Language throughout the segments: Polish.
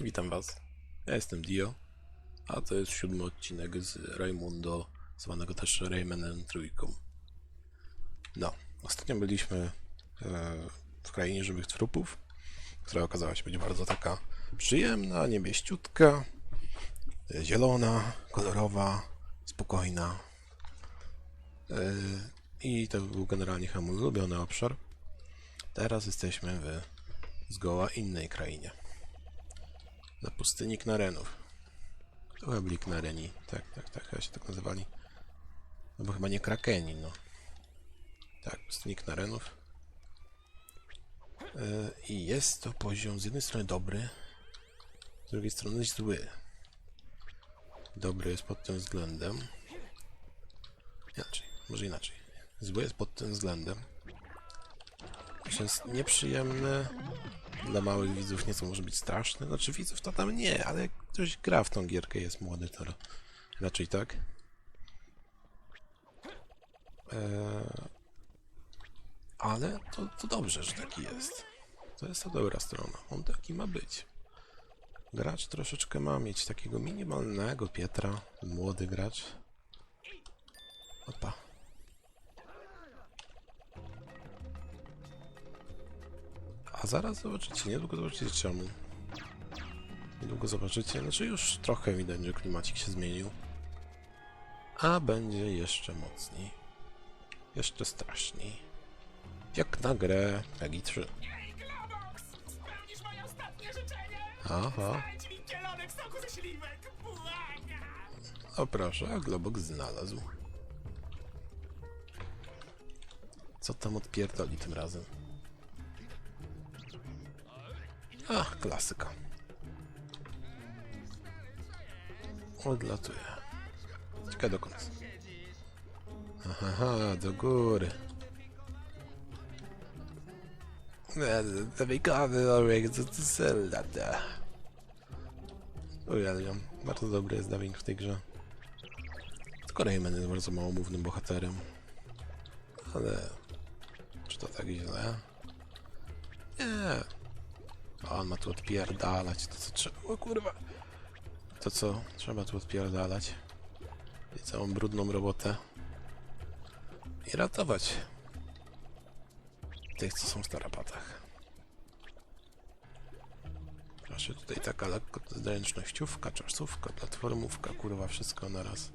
Witam Was. Ja jestem Dio, a to jest siódmy odcinek z Raimundo, zwanego też Raymanem Trójką. No, ostatnio byliśmy e, w krainie żywych trupów, która okazała się być bardzo taka przyjemna, niebieściutka, zielona, kolorowa, spokojna. E, I to był generalnie chyba ulubiony obszar. Teraz jesteśmy w zgoła innej krainie. Na pustyni Knarenów. Chyba byli Knareni. Tak, tak, tak, chyba się tak nazywali. No bo chyba nie Krakeni, no. Tak, pustyni Knarenów. Yy, I jest to poziom z jednej strony dobry, z drugiej strony zły. Dobry jest pod tym względem. Inaczej, może inaczej. Zły jest pod tym względem, że jest nieprzyjemny, dla małych widzów nieco może być straszne. Znaczy widzów to tam nie, ale jak ktoś gra w tą gierkę jest młody, to ra- raczej tak. Eee, ale to, to dobrze, że taki jest. To jest ta dobra strona. On taki ma być. Gracz troszeczkę ma mieć takiego minimalnego Pietra, młody gracz. Opa. A zaraz zobaczycie, niedługo zobaczycie czemu. Niedługo zobaczycie, znaczy już trochę widać, że klimacik się zmienił. A będzie jeszcze mocniej. Jeszcze straszniej. Jak na grę Peggy 3. Ej, Globox! Spełnisz moje ostatnie życzenie? Aha, o proszę, a Globok znalazł. Co tam odpierdoli tym razem? Ach, klasyka. Odlatuje. Ciekawe dokąd. Aha, do góry. To wykonany Orek, co to za lata. Uwielbiam. Bardzo dobry jest dubbing w tej grze. Tylko Rayman jest bardzo małomównym bohaterem. Ale... Czy to tak źle? Nie. On ma tu odpierdalać. To co trzeba... O kurwa. To co? Trzeba tu odpierdalać. I całą brudną robotę. I ratować. Tych, co są w tarapatach. Proszę, tutaj taka lekko zręcznościówka, czasówka, platformówka, kurwa, wszystko na raz.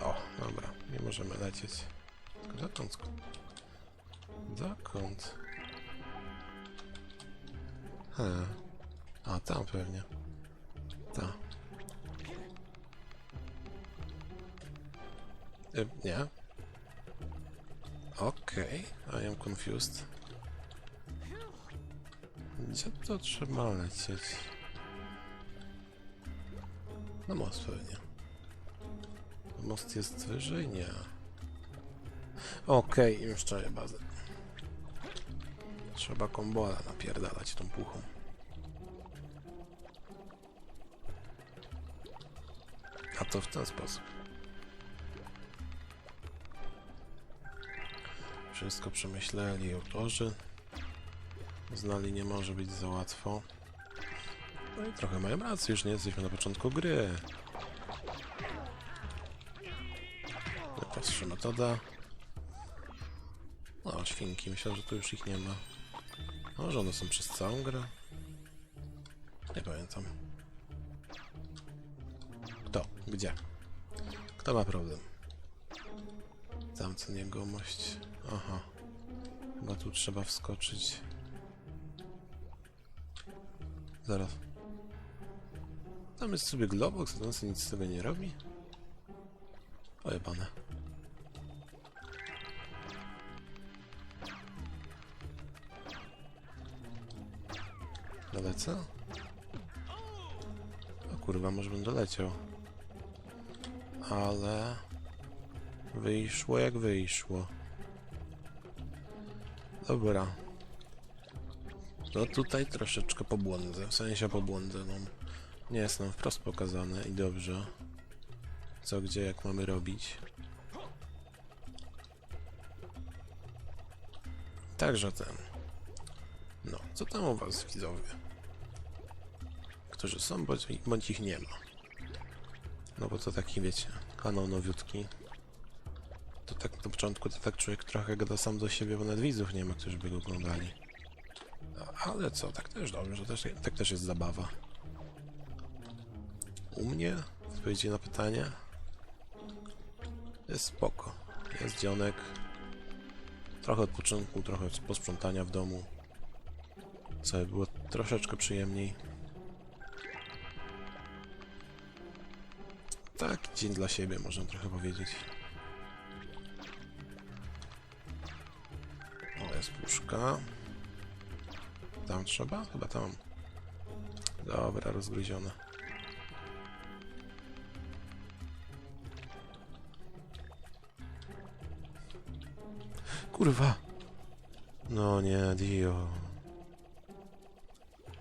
O, dobra, nie możemy lecieć. Dokąd? Dokąd? He. A, tam pewnie. Tam. Y, nie. Okej, I am confused. Gdzie to trzeba lecieć? Na most pewnie. Most jest wyżej? Nie. Okej, już czaję bazę. Trzeba kombola napierdalać tą puchą. A to w ten sposób. Wszystko przemyśleli autorzy. Znali nie może być za łatwo. No i trochę mają rację, już nie jesteśmy na początku gry. Najprostsza metoda. No, świnki, myślę, że tu już ich nie ma. Może one są przez całą grę? Nie pamiętam. Kto? Gdzie? Kto ma problem? Tam co niegomość. Aha. Chyba tu trzeba wskoczyć. Zaraz. Tam jest sobie Globox, a sobie nic tego nie robi. Ojebane. Dolecę? O kurwa, może bym doleciał. Ale... Wyszło jak wyszło. Dobra. No tutaj troszeczkę pobłądzę, w sensie pobłądzę, no. Nie jest nam wprost pokazane i dobrze. Co, gdzie, jak mamy robić. Także ten. No, co tam u was widzowie? Którzy są, bądź, bądź ich nie ma. No bo to taki, wiecie, kanał nowiutki. To tak na początku to tak człowiek trochę gada sam do siebie, bo nawet widzów nie ma, którzy by go oglądali. No, ale co, tak też dobrze, też, tak też jest zabawa. U mnie, odpowiedzi na pytanie, jest spoko. Jest dzionek. Trochę odpoczynku, trochę posprzątania w domu. Co było troszeczkę przyjemniej. Tak, dzień dla siebie, można trochę powiedzieć. O, jest puszka. Tam trzeba? Chyba tam. Dobra, rozgryzione. Kurwa! No nie, Dio.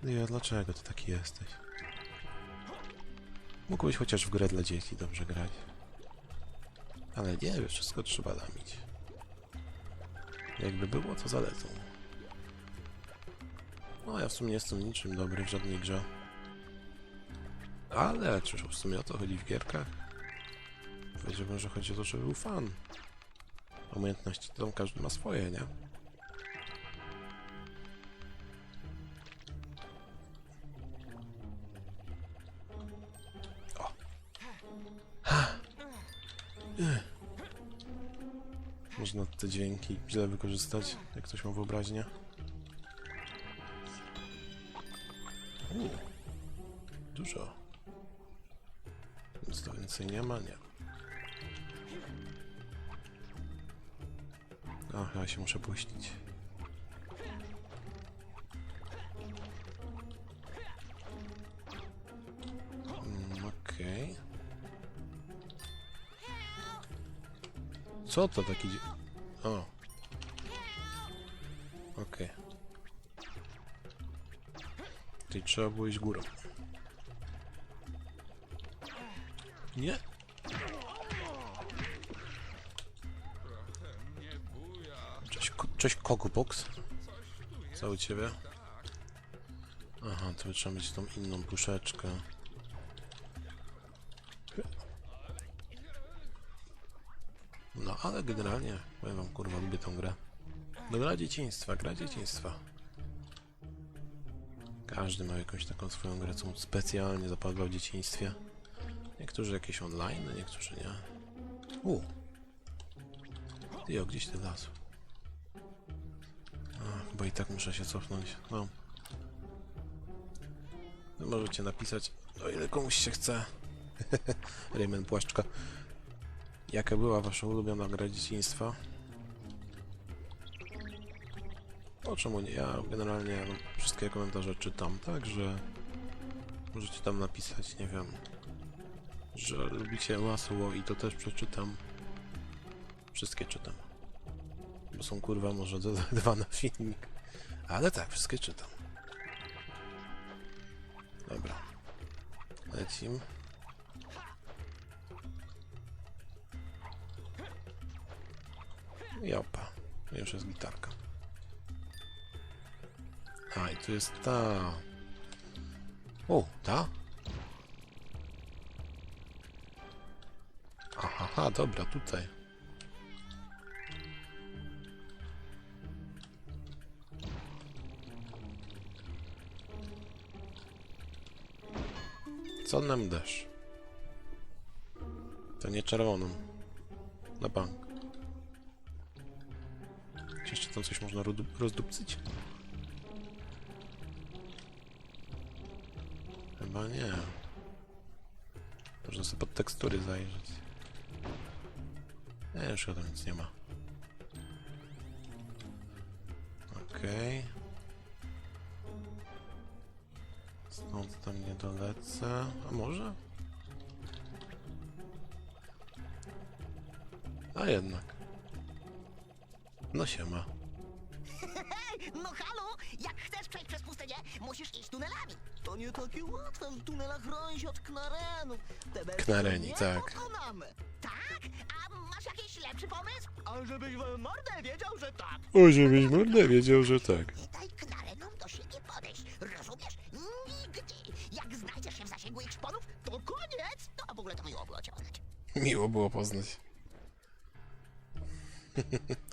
Dio, dlaczego ty taki jesteś? Mógłbyś chociaż w grę dla dzieci dobrze grać. Ale nie, wiesz, wszystko trzeba damić. Jakby było, to zalecą. No, ja w sumie nie jestem niczym dobry w żadnej grze. Ale czyż w sumie o to chodzi w gierkach? Powiedziałbym, że chodzi o to, żeby był fan. Umiejętności to każdy ma swoje, nie? Można te dźwięki źle wykorzystać, jak ktoś ma wyobraźnię. U. Dużo. Nic to więcej nie ma? Nie. Ach, ja się muszę puścić. Co to taki... O. Okej. Czyli trzeba było iść górą. Nie? Cześć, ko- cześć Kokubox. Co u ciebie? Aha, to trzeba mieć tą inną puszeczkę. Ale generalnie, powiem wam, kurwa, lubię tą grę. No, gra dzieciństwa, gra dzieciństwa. Każdy ma jakąś taką swoją grę, co mu specjalnie zapadła w dzieciństwie. Niektórzy jakieś online, niektórzy nie. U. Ty, gdzieś ty las. A, chyba i tak muszę się cofnąć. No. Wy możecie napisać, o ile komuś się chce. Rayman Płaszczka. Jaka była wasza ulubiona gra dzieciństwa? O czemu nie? Ja generalnie wszystkie komentarze czytam, także możecie tam napisać, nie wiem, że lubicie masło i to też przeczytam. Wszystkie czytam. Bo są kurwa może dwa na filmik. Ale tak, wszystkie czytam. Dobra. Lecim. I opa. Już jest gitarka. A, i tu jest ta. O, ta? Aha, aha, dobra, tutaj. Co nam dasz? To nie czerwoną. Na bank. Jeszcze tam coś można rozdupcyć? Chyba nie. Można sobie pod tekstury zajrzeć. Nie, już tam nic nie ma. Okej. Stąd tam nie dolecę. A może? A jednak. No się ma. No halo, jak chcesz przejść przez pustynię, musisz iść tunelami. To nie takie łatwe w tunelach rąć od knarenów. Te belki Knareni, nie tak. pokonamy. Tak? A masz jakiś lepszy pomysł? A żebyś w mordę wiedział, że tak. O, żebyś mordę wiedział, że tak. Nie daj knarenom do siebie podejść, rozumiesz? Nigdy. Jak znajdziesz biegłych szponów, to koniec! No a w ogóle to miło było cię poznać. Miło było poznać.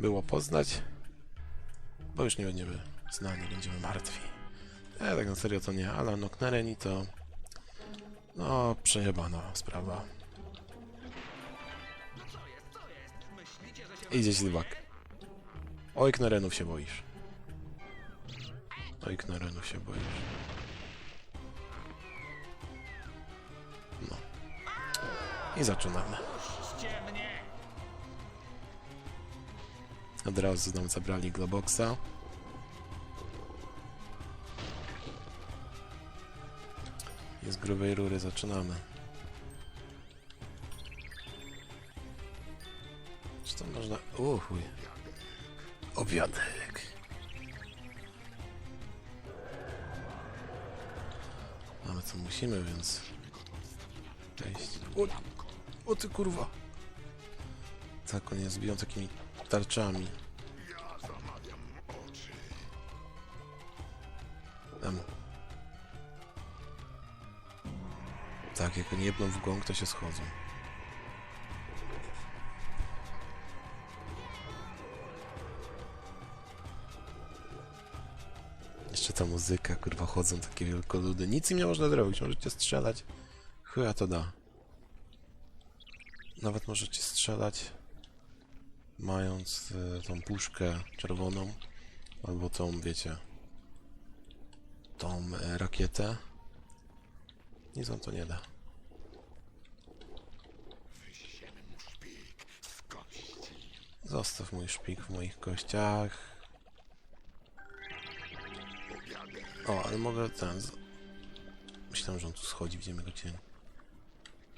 było poznać, bo już nie będziemy znani, będziemy martwi. E, tak na serio to nie, ale no Knereni to... No, przejebana sprawa. Idzie ślibak. Oj, Knerenów się boisz. Oj, Knerenów się boisz. No. I zaczynamy. Od razu nam zabrali Globoxa. I z grubej rury zaczynamy. Czy to można... Uchuj. Obiadek. Mamy co musimy, więc... Cześć. O, o ty kurwa. Tak, oni nas biją takimi tarczami. Tam. Tak, jak oni jebną w gąk, to się schodzą. Jeszcze ta muzyka, kurwa, chodzą takie wielkoludy. Nic im nie można zrobić, możecie strzelać. Chyba to da. Nawet możecie strzelać mając e, tą puszkę czerwoną, albo tą, wiecie, tą e, rakietę. Nic wam to nie da. Zostaw mój szpik w moich kościach. O, ale mogę ten... Myślałem, że on tu schodzi, widzimy go cień.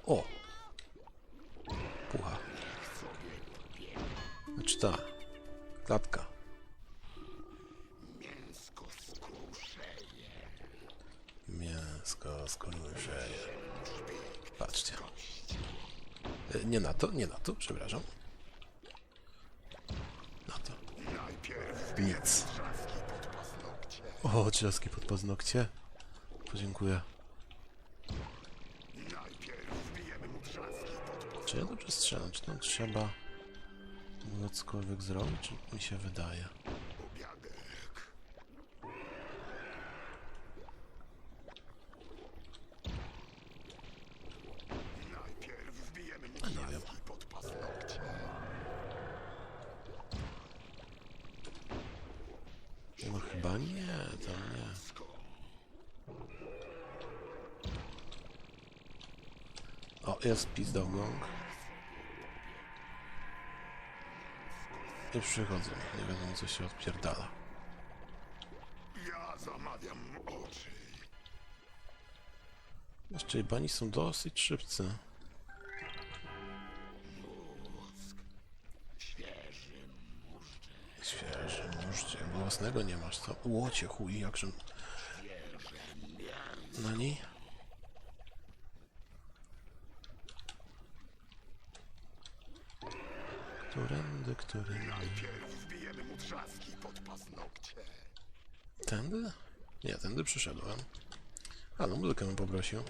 O! Pucha. Znaczy ta. Klatka. Mięsko skruszeje. Patrzcie. E, Nie na to, nie na to, przepraszam. Na to. Nic. O, trzaski pod paznokcie. Podziękuję. Czy ja dobrze strzelam? Czy tam trzeba było cokolwiek zrobić, mi się wydaje? No chyba nie, tam nie. O, jest pizda w gong. I przychodzą, nie wiadomo co się odpierdala. Ja zamawiam oczy. Jeszcze bani są dosyć szybcy. Świeży muszcie. Własnego nie masz, co? Łocie chuj, jakże... Nani? Którędy, którędy? Najpierw wbijemy mu trzaski pod paznokcie. Tędy? Nie, tędy przyszedłem. A, no muzykę bym poprosił.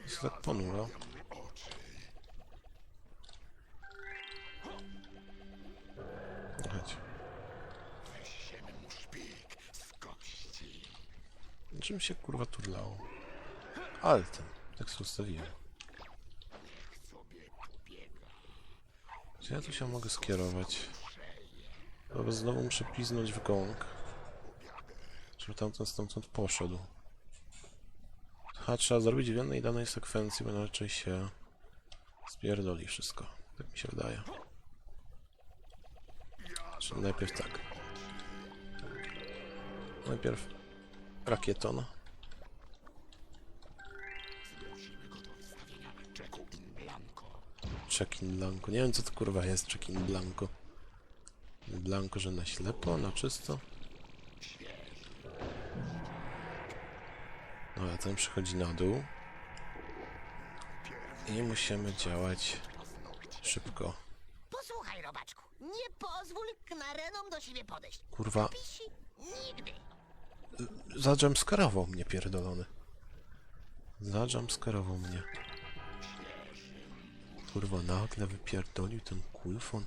Jest tak ponuro. Chodź. Weźmiemy mu szpik z kości. Czym się kurwa turlało? Altem. Tak sobie ustawiłem. Sobie pobiega. Gdzie ja tu się mogę skierować? Chyba znowu muszę piznąć w gong. Żeby tamten stamtąd poszedł. Ha, trzeba zrobić w jednej danej sekwencji, bo inaczej się spierdoli wszystko. Tak mi się wydaje. Czyli najpierw tak. Najpierw rakieton. Check in blanco. Nie wiem co to kurwa jest check in blanco. Blanco, że na ślepo, na czysto? No a ten przychodzi na dół. I musimy działać szybko. Posłuchaj, robaczku, nie pozwól knarenom do siebie podejść. Kurwa, Pisi nigdy. mnie pierdolony. Zajumpscarował mnie. Kurwa, nagle wypierdolił ten kulfon.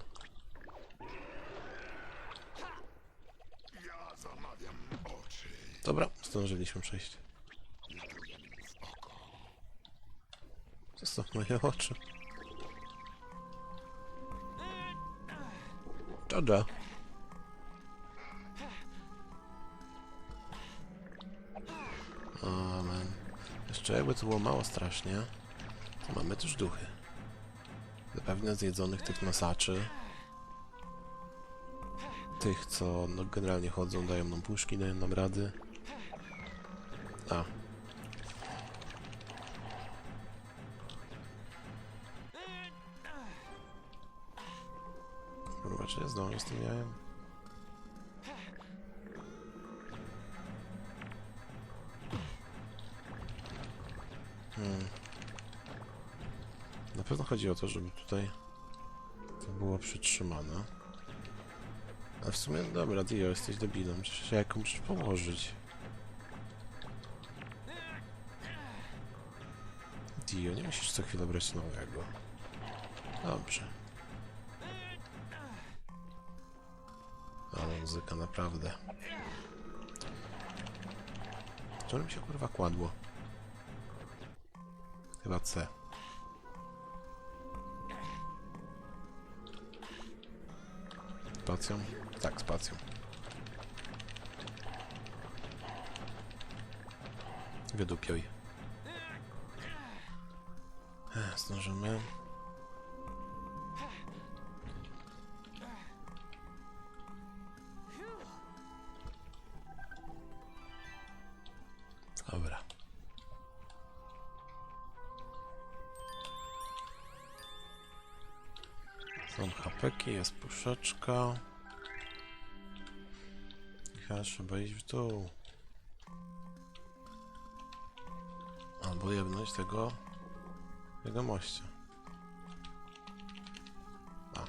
Dobra, zdążyliśmy przejść. Zostaw moje oczy. Dżadża. Amen. Jeszcze jakby to było mało strasznie, to mamy też duchy. Zapewne zjedzonych tych nosaczy. Tych, co no, generalnie chodzą, dają nam puszki, dają nam rady. A. Kurwa, czy ja zdążę z tym jajem? Pewno chodzi o to, żeby tutaj to było przytrzymane. A w sumie, dobra, Dio, jesteś debilem. Przecież jajko musisz położyć. Dio, nie musisz co chwilę brać nowego. Dobrze. Ale muzyka naprawdę. Którym się kurwa kładło? Chyba C. Spacją? Tak, spacją. Wydupioj. Zdążymy. Dobra. Są hapeki, jest puszeczka. Chyba trzeba iść w dół. Albo jebnąć tego jego moście. A,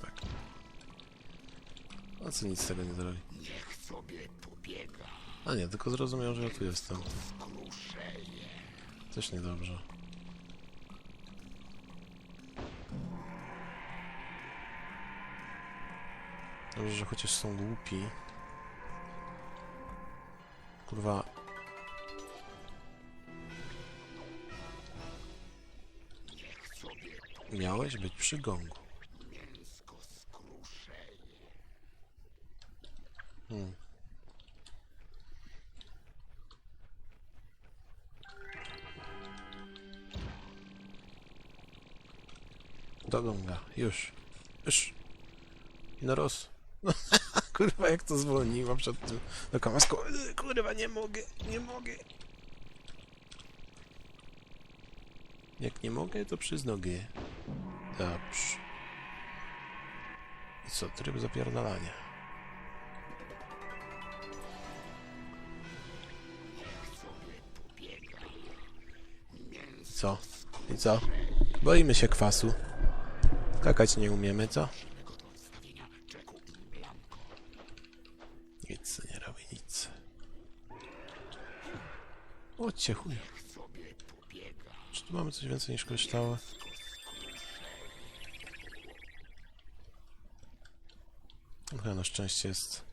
tak. A co nic z tego nie zrobi. Niech sobie pobiega. A nie, tylko zrozumiał, że ja tu jestem. Też niedobrze. Dobrze, że chociaż są głupi. Kurwa. Miałeś być przy gongu. Hmm. Do gonga. Już. Już. Na roz. Kurwa, jak to zwolniła przed tym. Do kamasko. Kurwa, nie mogę. Nie mogę. Jak nie mogę, to przez nogę. Dobrze. I co? Tryb zapierdalania. Co? I co? Boimy się kwasu. Skakać nie umiemy, co? Nic nie robi, nic. Chodźcie, chuj. Czy tu mamy coś więcej niż kryształy? Chyba na szczęście jest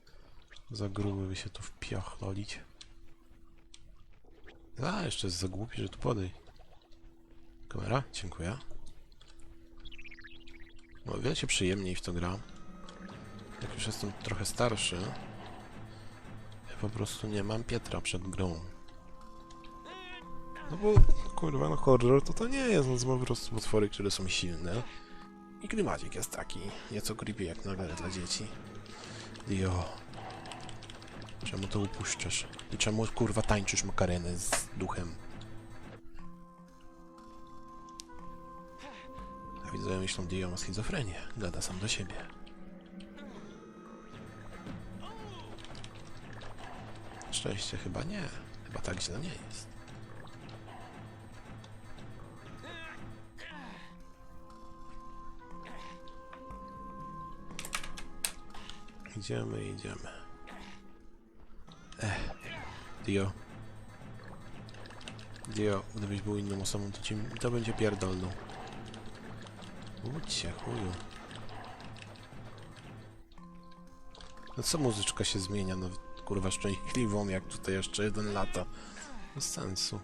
za gruby, by się tu wpiochlolić. A, jeszcze jest za głupi, że tu podej. Kamera? Dziękuję. No, o wiele się przyjemniej w to gra. Jak już jestem trochę starszy, ja po prostu nie mam Pietra przed grą. No bo, kurwa, no horror to to nie jest, no to są po prostu potwory, które są silne. I klimacik jest taki, nieco creepy jak na dla dzieci. Dio. Czemu to upuszczasz? I czemu, kurwa, tańczysz makarenę z duchem? A widzę, myślą, Dio ma schizofrenię. Gada sam do siebie. Szczęście chyba nie. Chyba tak źle nie jest. Idziemy, idziemy. Ech, Dio. Dio, gdybyś był inną osobą, to, ci, to będzie pierdolną. Łódź się, chuju. No co muzyczka się zmienia, no kurwa szczęśliwą, jak tutaj jeszcze jeden lata. Bez sensu.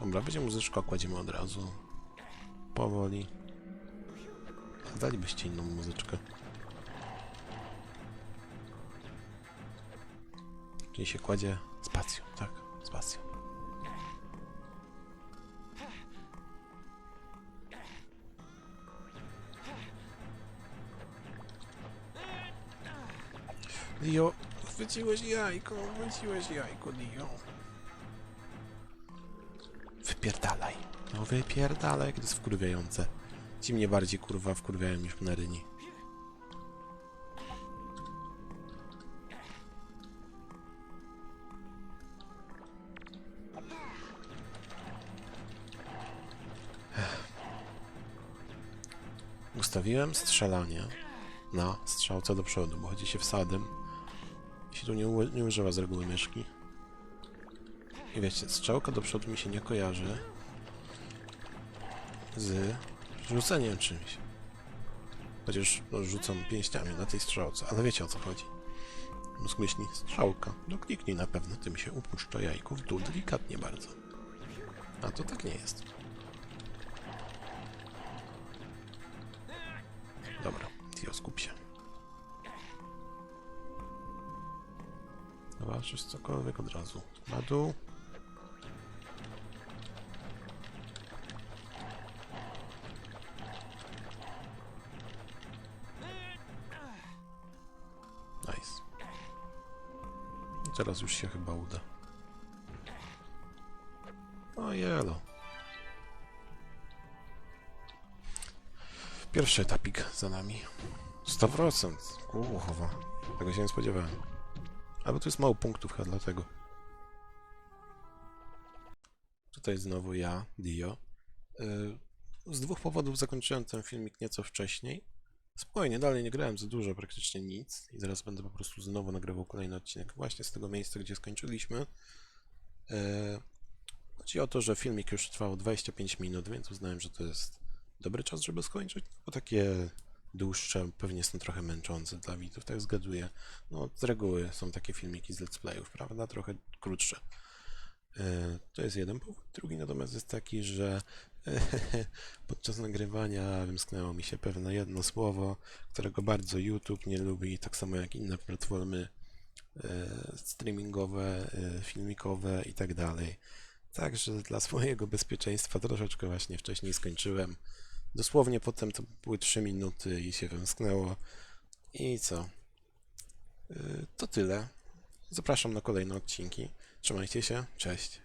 Dobra, będzie muzyczka, kładziemy od razu. Powoli. Dalibyście inną muzyczkę. Czyli się kładzie spacją, tak? Spacją. Dio, chwyciłeś jajko, chwyciłeś jajko, Dio. Wypierdalaj. No wypierdalaj, jak to jest wkurwiające. Ci mnie bardziej kurwa wkurwiają niż Neryni. Ustawiłem strzelanie na strzałce do przodu, bo chodzi się wsadem. I się tu nie, nie używa z reguły myszki. I wiecie, strzałka do przodu mi się nie kojarzy z rzuceniem czymś. Chociaż no, rzucam pięściami na tej strzałce, ale wiecie o co chodzi. Mózg myśli, strzałka. No kliknij na pewno, tym się upuszcza jajko w dół, delikatnie bardzo. A to tak nie jest. Dobra, Tio, skup się. Zobaczysz cokolwiek od razu. Na dół. Nice. Teraz już się chyba uda. O jelo. Pierwszy etapik za nami. 100%. Kurwa. Tego się nie spodziewałem. Ale tu jest mało punktów chyba dlatego. Tutaj znowu ja, Dio. Yy, Z dwóch powodów zakończyłem ten filmik nieco wcześniej. Spokojnie, dalej nie grałem za dużo, praktycznie nic. I zaraz będę po prostu znowu nagrywał kolejny odcinek właśnie z tego miejsca, gdzie skończyliśmy. Yy, Chodzi o to, że filmik już trwał 25 minut, więc uznałem, że to jest dobry czas, żeby skończyć. Bo takie dłuższe pewnie są trochę męczące dla widzów, tak zgaduję. No, z reguły są takie filmiki z let's playów, prawda? Trochę krótsze. E, To jest jeden powód. Drugi natomiast jest taki, że podczas nagrywania wymsknęło mi się pewne jedno słowo, którego bardzo YouTube nie lubi, tak samo jak inne platformy e, streamingowe, e, filmikowe i tak dalej. Także dla swojego bezpieczeństwa troszeczkę właśnie wcześniej skończyłem. Dosłownie potem to były 3 minuty i się wymsknęło. I co? Yy, To tyle. Zapraszam na kolejne odcinki. Trzymajcie się. Cześć.